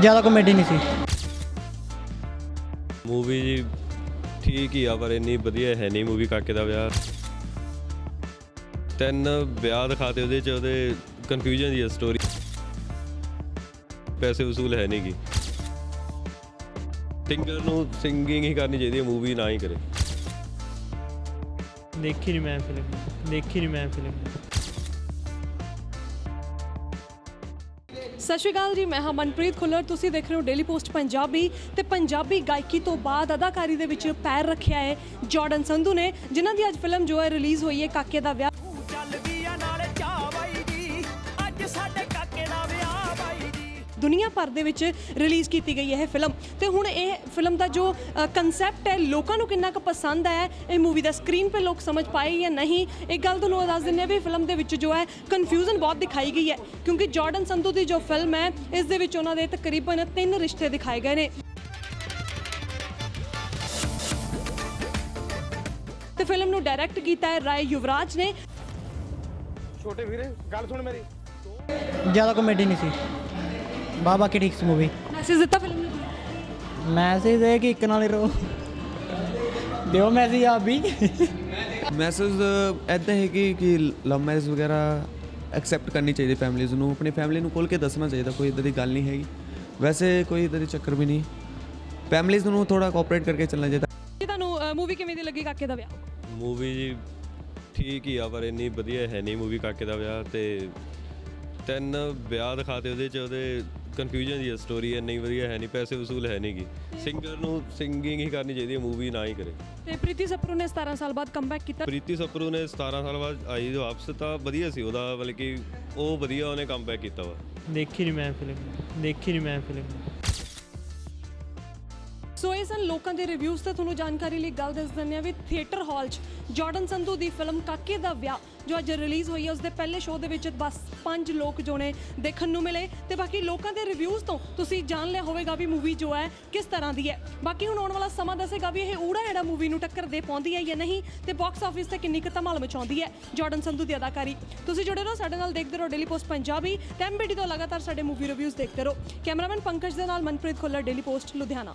ਜ਼ਿਆਦਾ ਕਮੇਡੀ ਨਹੀਂ ਸੀ। ਮੂਵੀ ਜੀ ਠੀਕ ਹੀ ਆ ਪਰ ਇੰਨੀ ਵਧੀਆ ਹੈ ਨਹੀਂ ਮੂਵੀ ਕਾਕੇ ਦਾ ਵਿਆਹ। ਤਿੰਨ ਵਿਆਹ ਦਿਖਾਤੇ ਉਹਦੇ ਚ ਉਹਦੇ ਕਨਫਿਊਜ਼ਨ ਦੀ ਸਟੋਰੀ ਪੈਸੇ ਵਸੂਲ ਹੈ ਨਹੀਂ ਗੀ। ਸਿੰਗਰ ਨੂੰ ਸਿੰਗਿੰਗ ਹੀ ਕਰਨੀ ਚਾਹੀਦੀ ਹੈ ਮੂਵੀ ਨਾ ਹੀ ਕਰੇ। ਦੇਖੀ ਨਹੀਂ ਮੈਂ ਫਿਲਮ ਦੇਖੀ ਨਹੀਂ ਮੈਂ ਫਿਲਮ ਸਤਿ ਸ਼੍ਰੀ ਅਕਾਲ ਜੀ, ਮੈਂ ਹਾਂ ਮਨਪ੍ਰੀਤ ਖੁੱਲਰ। ਤੁਸੀਂ ਦੇਖ ਰਹੇ ਹੋ ਡੇਲੀ ਪੋਸਟ ਪੰਜਾਬੀ ਤੇ ਪੰਜਾਬੀ ਗਾਇਕੀ ਤੋਂ ਬਾਅਦ ਅਦਾਕਾਰੀ ਦੇ ਵਿੱਚ ਪੈਰ ਰੱਖਿਆ ਹੈ ਜਾਰਡਨ ਸੰਧੂ ਨੇ, ਜਿਨ੍ਹਾਂ ਦੀ ਅੱਜ ਫਿਲਮ ਜੋ ਹੈ ਰਿਲੀਜ਼ ਹੋਈ ਹੈ ਕਾਕੇ ਦਾ ਵਿਆਹ। ਦੁਨੀਆ ਭਰ ਦੇ ਵਿੱਚ ਰਿਲੀਜ਼ ਕੀਤੀ ਗਈ ਹੈ ਇਹ ਫਿਲਮ। ਤੇ ਹੁਣ ਇਹ ਫਿਲਮ ਦਾ ਜੋ ਕਨਸੈਪਟ ਹੈ ਲੋਕਾਂ ਨੂੰ ਕਿੰਨਾ ਕੁ ਪਸੰਦ ਹੈ ਇਹ ਮੂਵੀ ਦਾ ਸਕਰੀਨ 'ਤੇ ਲੋਕ ਸਮਝ ਪਾਏ ਜਾਂ ਨਹੀਂ ਇੱਕ ਗੱਲ ਤੁਹਾਨੂੰ ਦੱਸ ਦਿੰਦੇ ਆ ਵੀ ਫਿਲਮ ਦੇ ਵਿੱਚ ਜੋ ਹੈ ਕਨਫਿਊਜ਼ਨ ਬਹੁਤ ਦਿਖਾਈ ਗਈ ਹੈ। ਕਿਉਂਕਿ ਜਾਰਡਨ ਸੰਧੂ ਦੀ ਜੋ ਫਿਲਮ ਹੈ ਇਸ ਦੇ ਵਿੱਚ ਉਹਨਾਂ ਦੇ ਤਕਰੀਬਨ ਤਿੰਨ ਰਿਸ਼ਤੇ ਦਿਖਾਏ ਗਏ ਨੇ। ਤੇ ਫਿਲਮ ਨੂੰ ਡਾਇਰੈਕਟ ਕੀਤਾ ਹੈ ਰਾਏ ਯੁਵਰਾਜ ਨੇ। ਛੋਟੇ ਵੀਰੇ ਗੱਲ ਸੁਣ ਮੇਰੀ। ਜ਼ਿਆਦਾ ਕਮੇਡੀ ਨਹੀਂ ਸੀ। ਬਾ ਬਾਕੀ ਠੀਕ ਸੀ ਮੂਵੀ ਮੈਸੇਜ ਦਿੱਤਾ ਫਿਲਮ ਨੂੰ। ਮੈਸੇਜ ਹੈ ਕਿ ਇੱਕ ਨਾਲ ਹੀ ਰਹੋ। ਦਿਓ ਮੈਸੇਜ ਆਪ ਵੀ। ਮੈਸੇਜ ਐਦਾਂ ਹੈ ਕਿ ਕਿ ਲਵ ਮੈਰਿਜ ਵਗੈਰਾ ਐਕਸੈਪਟ ਕਰਨੀ ਚਾਹੀਦੀ ਫੈਮਿਲੀਜ਼ ਨੂੰ। ਆਪਣੀ ਫੈਮਿਲੀ ਨੂੰ ਖੋਲ ਕੇ ਦੱਸਣਾ ਚਾਹੀਦਾ ਕੋਈ ਇਦਾਂ ਦੀ ਗੱਲ ਨਹੀਂ ਹੈਗੀ। ਵੈਸੇ ਕੋਈ ਇਦਾਂ ਦੀ ਚੱਕਰ ਵੀ ਨਹੀਂ। ਫੈਮਿਲੀਜ਼ ਨੂੰ ਥੋੜਾ ਕੋਆਪਰੇਟ ਕਰਕੇ ਚੱਲਣਾ ਚਾਹੀਦਾ। ਜੀ ਤੁਹਾਨੂੰ ਮੂਵੀ ਕਿਵੇਂ ਦੀ ਲੱਗੀ ਕਾਕੇ ਦਾ ਵਿਆਹ? ਮੂਵੀ ਠੀਕ ਹੀ ਆ ਪਰ ਇੰਨੀ ਵਧੀਆ ਹੈ ਨਹੀਂ ਮੂਵੀ ਕਾਕੇ ਦਾ ਵਿਆਹ ਤੇ ਤਿੰਨ ਵਿਆਹ ਦਿਖਾਤੇ ਉਹਦੇ ਚ ਉਹਦੇ ਕਨਫਿਊਜ਼ਨ ਦੀ ਸਟੋਰੀ ਇੰਨੀ ਵਧੀਆ ਹੈ ਨਹੀਂ ਪੈਸੇ ਵਸੂਲ ਹੈ ਨਹੀਂ ਗੀ। ਸਿੰਗਰ ਨੂੰ ਸਿੰਗਿੰਗ ਹੀ ਕਰਨੀ ਚਾਹੀਦੀ ਹੈ ਮੂਵੀ ਨਾ ਹੀ ਕਰੇ। ਤੇ ਪ੍ਰੀਤੀ ਸਪਰੂ ਨੇ 17 ਸਾਲ ਬਾਅਦ ਕਮਬੈਕ ਕੀਤਾ। ਪ੍ਰੀਤੀ ਸਪਰੂ ਨੇ 17 ਸਾਲ ਬਾਅਦ ਆਈ ਜੋ ਵਾਪਸ ਤਾਂ ਵਧੀਆ ਸੀ ਉਹਦਾ ਬਲਕਿ ਉਹ ਵਧੀਆ ਉਹਨੇ ਕਮਬੈਕ ਕੀਤਾ ਵਾ। ਦੇਖੀ ਨਹੀਂ ਮੈਂ ਫਿਲਮ ਦੇਖੀ ਨਹੀਂ ਮੈਂ ਫਿਲਮ ਸੋ ਇਹ ਸਨ ਲੋਕਾਂ ਦੇ ਰਿਵਿਊਜ਼ ਤੇ ਤੁਹਾਨੂੰ ਜਾਣਕਾਰੀ ਲਈ ਗੱਲ ਦੱਸ ਦਿੰਦੇ ਆ ਵੀ ਥੀਏਟਰ ਹਾਲ 'ਚ ਜਾਰਡਨ ਸੰਧੂ ਦੀ ਫਿਲਮ ਕਾਕੇ ਦਾ ਵਿਆਹ, ਜੋ ਅੱਜ ਰਿਲੀਜ਼ ਹੋਈ ਹੈ ਉਸ ਦੇ ਪਹਿਲੇ ਸ਼ੋਅ ਦੇ ਵਿੱਚ ਬਸ ਪੰਜ ਲੋਕ ਜੋ ਨੇ ਦੇਖਣ ਨੂੰ ਮਿਲੇ ਤੇ ਬਾਕੀ ਲੋਕਾਂ ਦੇ ਰਿਵਿਊਜ਼ ਤੋਂ ਤੁਸੀਂ ਜਾਣ ਲਿਆ ਹੋਵੇਗਾ ਵੀ ਮੂਵੀ ਜੋ ਹੈ ਕਿਸ ਤਰ੍ਹਾਂ ਦੀ ਹੈ। ਬਾਕੀ ਹੁਣ ਆਉਣ ਵਾਲਾ ਸਮਾਂ ਦੱਸੇਗਾ ਵੀ ਇਹ ਊੜਾ ਐੜਾ ਮੂਵੀ ਨੂੰ ਟੱਕਰ ਦੇ ਪਾਉਂਦੀ ਹੈ ਜਾਂ ਨਹੀਂ ਤੇ ਬਾਕਸ ਆਫਿਸ ਤੇ ਕਿੰਨੀ ਕੁ ਧਮਾਲ ਮਚਾਉਂਦੀ ਹੈ ਜਾਰਡਨ ਸੰਧੂ ਦੀ ਅਦਾਕਾਰੀ। ਤੁਸੀਂ ਜੁੜੇ ਰਹੋ ਸਾਡੇ ਨਾਲ, ਦੇਖਦੇ ਰਹੋ ਡੇਲੀ ਪੋਸਟ ਪੰਜਾਬੀ ਤੇ ਐਮਬੀਡੀ ਤੋਂ ਲਗਾਤਾਰ ਸਾਡੇ ਮੂਵੀ ਰਿਵਿਊਜ਼ ਦੇਖਦੇ ਰਹੋ। ਕੈਮਰਾਮੈਨ ਪੰਕਜ ਦੇ ਨਾਲ ਮਨਪ੍ਰੀਤ ਖੁੱਲਰ ਡੇਲੀ ਪੋਸਟ ਲੁਧਿਆਣਾ।